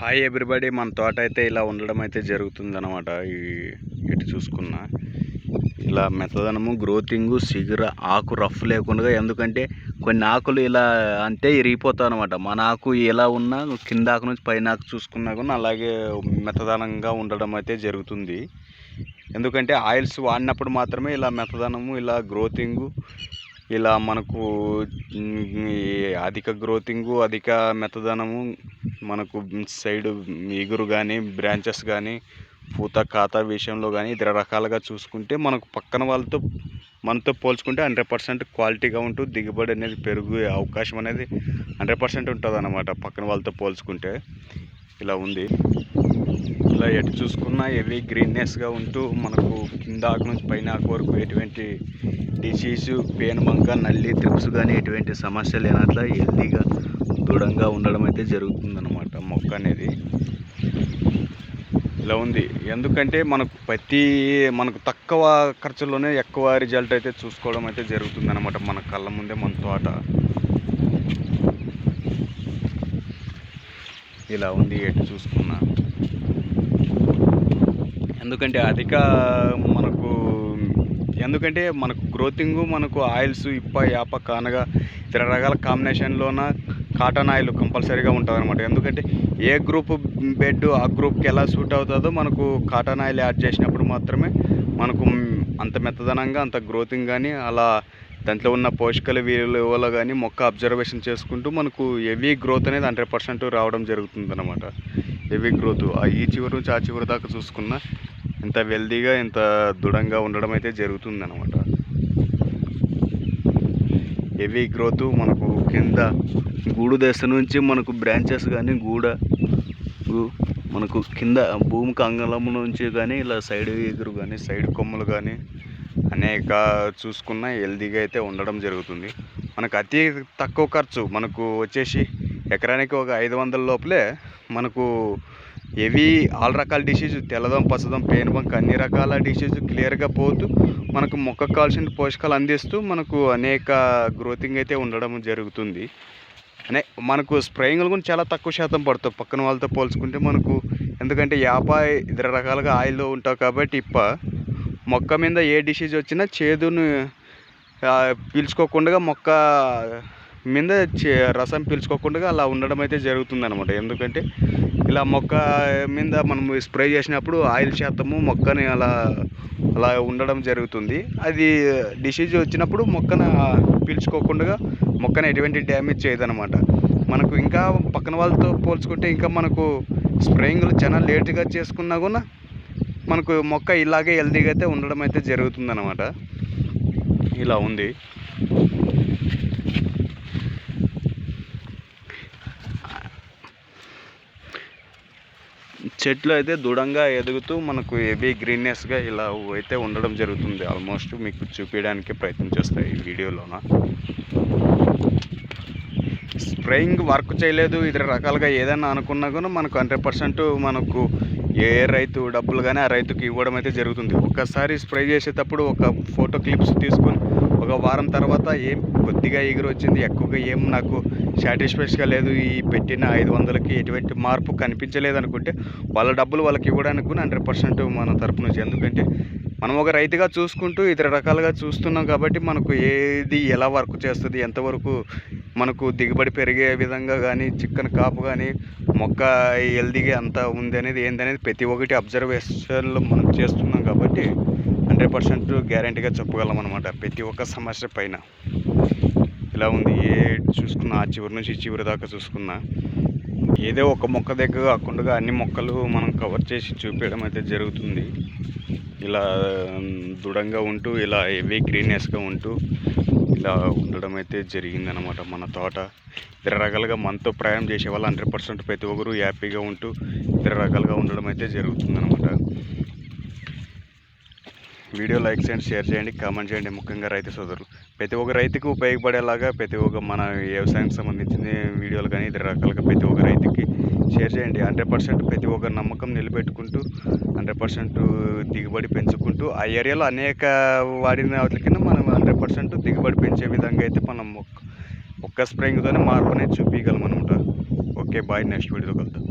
Hi everybody మన తోట అయితే ఇలా ఉండడం అయితే జరుగుతుంది అనమాట ఈ ఇటు చూసుకున్న. ఇలా మెత్తదనము గ్రోతింగ్ సిగుర ఆకు రఫ్ లేకుండా ఎందుకంటే కొన్ని ఆకులు ఇలా అంటే ఇరిగిపోతాయి అనమాట మన ఆకు ఎలా ఉన్నా కింద ఆకు నుంచి పైన ఆకు చూసుకున్నా కూడా అలాగే మెత్తదనంగా ఉండడం అయితే జరుగుతుంది. ఎందుకంటే ఆయిల్స్ వాడినప్పుడు మాత్రమే ఇలా మెత్తదనము ఇలా గ్రోతింగు ఇలా మనకు అధిక గ్రోతింగు అధిక మెత్తదనము మనకు సైడ్ ఎగురు కానీ బ్రాంచెస్ కానీ పూత ఖాతా విషయంలో కానీ ఇతర రకాలుగా చూసుకుంటే మనకు పక్కన వాళ్ళతో మనతో పోల్చుకుంటే హండ్రెడ్ పర్సెంట్ క్వాలిటీగా ఉంటూ దిగుబడి అనేది పెరిగే అవకాశం అనేది హండ్రెడ్ పర్సెంట్ ఉంటుంది అన్నమాట పక్కన వాళ్ళతో పోల్చుకుంటే. ఇలా ఉంది. ఇలా ఎటు చూసుకున్నా హెవీ గ్రీన్నెస్గా ఉంటూ మనకు కింద ఆకు నుంచి పైన ఆకు వరకు ఎటువంటి డిసీజు పేనుబంక నల్లి త్రిప్స్ కానీ ఎటువంటి సమస్య లేనట్ల హెల్తీగా దృఢంగా ఉండడం అయితే జరుగుతుందన్నమాట. మొక్క అనేది. ఇలా ఉంది. ఎందుకంటే మనకు ప్రతి మనకు తక్కువ ఖర్చులోనే ఎక్కువ రిజల్ట్ అయితే చూసుకోవడం అయితే జరుగుతుంది అనమాట మన కళ్ళ ముందే మన తోట. ఇలా ఉంది ఎటు చూసుకున్నా. ఎందుకంటే అధిక మనకు ఎందుకంటే మనకు గ్రోతింగ్ మనకు ఆయిల్స్ ఇప్ప యాప కానగా ఇతర రకాల కాంబినేషన్లోన కాటన్ ఆయిల్ కంపల్సరీగా ఉంటుంది అనమాట ఎందుకంటే ఏ గ్రూప్ బెడ్ ఆ గ్రూప్కి ఎలా సూట్ అవుతుందో మనకు కాటన్ ఆయిల్ యాడ్ చేసినప్పుడు మాత్రమే మనకు అంత మెత్తదనంగా అంత గ్రోతింగ్ కానీ అలా దాంట్లో ఉన్న పోషకాల విలువలు కానీ మొక్క అబ్జర్వేషన్ చేసుకుంటూ మనకు హెవీ గ్రోత్ అనేది హండ్రెడ్ పర్సెంట్ రావడం జరుగుతుంది అనమాట హెవీ గ్రోత్. ఈ చివరి నుంచి ఆ చివరి దాకా చూసుకున్న ఇంత వెల్దీగా ఇంత దృఢంగా ఉండడం అయితే జరుగుతుంది అనమాట హెవీ గ్రోత్ మనకు కింద గూడు దశ నుంచి మనకు బ్రాంచెస్ కానీ గూడ మనకు కింద భూమికి అంగళము నుంచి కానీ ఇలా సైడ్ ఎగురు కానీ సైడ్ కొమ్మలు కానీ అనేక చూసుకున్న హెల్దీగా అయితే ఉండడం జరుగుతుంది. మనకు అతి తక్కువ ఖర్చు మనకు వచ్చేసి ఎకరానికి ఒక ఐదు వందల లోపలే మనకు హెవీ ఆల్ రకాల డిసీజ్ తెల్లదం పసదం పేనుబంక అన్ని రకాల డిసీజ్ క్లియర్గా పోతూ మనకు మొక్కకు కావాల్సిన పోషకాలు అందిస్తూ మనకు అనేక గ్రోతింగ్ అయితే ఉండడం జరుగుతుంది. అనే మనకు స్ప్రేయింగ్లు కూడా చాలా తక్కువ శాతం పడుతుంది పక్కన వాళ్ళతో పోల్చుకుంటే మనకు ఎందుకంటే యాప ఇతర రకాలుగా ఆయిల్ ఉంటావు కాబట్టి ఇప్ప మొక్క మీద ఏ డిసీజ్ వచ్చినా చేదును పీల్చుకోకుండా మొక్క మీద చే- రసం పీల్చుకోకుండా అలా ఉండడం అయితే జరుగుతుంది అనమాట ఎందుకంటే ఇలా మొక్క మీద మనం స్ప్రే చేసినప్పుడు ఆయిల్ శాతము మొక్కని అలా అలా ఉండడం జరుగుతుంది. అది డిసీజ్ వచ్చినప్పుడు మొక్కను పీల్చుకోకుండా మొక్కను ఎటువంటి డ్యామేజ్ చేయదనమాట మనకు ఇంకా పక్కన వాళ్ళతో పోల్చుకుంటే ఇంకా మనకు స్ప్రేయింగ్లు చాలా లేట్గా చేసుకున్నా కూడా మనకు మొక్క ఇలాగే హెల్తీగా అయితే ఉండడం అయితే జరుగుతుందన్నమాట. ఇలా ఉంది. చెట్లు అయితే దృఢంగా ఎదుగుతూ మనకు హెవీ గ్రీన్నెస్గా ఇలా అయితే ఉండడం జరుగుతుంది. ఆల్మోస్ట్ మీకు చూపించడానికి ప్రయత్నం చేస్తాయి ఈ వీడియోలోన. స్ప్రేయింగ్ వర్క్ చేయలేదు ఇతర రకాలుగా ఏదైనా అనుకున్నా కూడా మనకు హండ్రెడ్ పర్సెంట్ మనకు ఏ రైతు డబ్బులు కానీ ఆ రైతుకి ఇవ్వడం అయితే జరుగుతుంది. ఒకసారి స్ప్రే చేసేటప్పుడు ఒక ఫోటో క్లిప్స్ తీసుకొని ఒక వారం తర్వాత ఏం కొద్దిగా ఎగురు వచ్చింది ఎక్కువగా ఏం నాకు సాటిస్ఫైస్గా లేదు ఈ పెట్టిన ఐదు వందలకి ఎటువంటి మార్పు కనిపించలేదు అనుకుంటే వాళ్ళ డబ్బులు వాళ్ళకి ఇవ్వడానికి కూడా హండ్రెడ్ పర్సెంట్ మన తరపు నుంచి. ఎందుకంటే మనం ఒక రైతుగా చూసుకుంటూ ఇతర రకాలుగా చూస్తున్నాం కాబట్టి మనకు ఏది ఎలా వర్క్ చేస్తుంది ఎంతవరకు మనకు దిగుబడి పెరిగే విధంగా కానీ చిక్కని కాపు కానీ మొక్క హెల్దీగా అంత ఉంది అనేది ఏందనేది ప్రతి ఒక్కటి అబ్జర్వేషన్లో మనం చేస్తున్నాం కాబట్టి హండ్రెడ్ పర్సెంట్ గ్యారంటీగా చెప్పగలం అనమాట ప్రతి ఒక్క సమస్య పైన. ఇలా ఉంది ఏ చూసుకున్నా ఆ చివరి నుంచి ఈ చివరి దాకా చూసుకున్నా. ఏదో ఒక మొక్క దగ్గర కాకుండా అన్ని మొక్కలు మనం కవర్ చేసి చూపించడం అయితే జరుగుతుంది. ఇలా దృఢంగా ఉంటూ ఇలా హెవీ గ్రీన్నెస్గా ఉంటూ ఇలా ఉండడం అయితే జరిగిందనమాట మన తోట. ఇతర రకాలుగా మనతో ప్రయాణం చేసే వాళ్ళు హండ్రెడ్ పర్సెంట్ ప్రతి ఒక్కరు హ్యాపీగా ఉంటూ ఇతర రకాలుగా ఉండడం అయితే జరుగుతుందనమాట వీడియో లైక్ చేయండి షేర్ చేయండి కామెంట్ చేయండి ముఖ్యంగా రైతు సోదరులు. ప్రతి ఒక్క రైతుకు ఉపయోగపడేలాగా ప్రతి ఒక్క మన వ్యవసాయానికి సంబంధించిన వీడియోలు కానీ ఇతర రకాలుగా ప్రతి ఒక్క రైతుకి షేర్ చేయండి. హండ్రెడ్ పర్సెంట్ ప్రతి ఒక్క నమ్మకం నిలబెట్టుకుంటూ హండ్రెడ్ పర్సెంట్ దిగుబడి పెంచుకుంటూ ఆ ఏరియాలో అనేక వాడిన వాటి కింద మనం హండ్రెడ్ పర్సెంట్ దిగుబడి పెంచే విధంగా అయితే మనం ఒక్క ఒక్క స్ప్రేయింగ్తోనే మార్పు అనేది చూపించగలం అనమాట ఓకే బాయ్. నెక్స్ట్ వీడియోలో కలుద్దాం.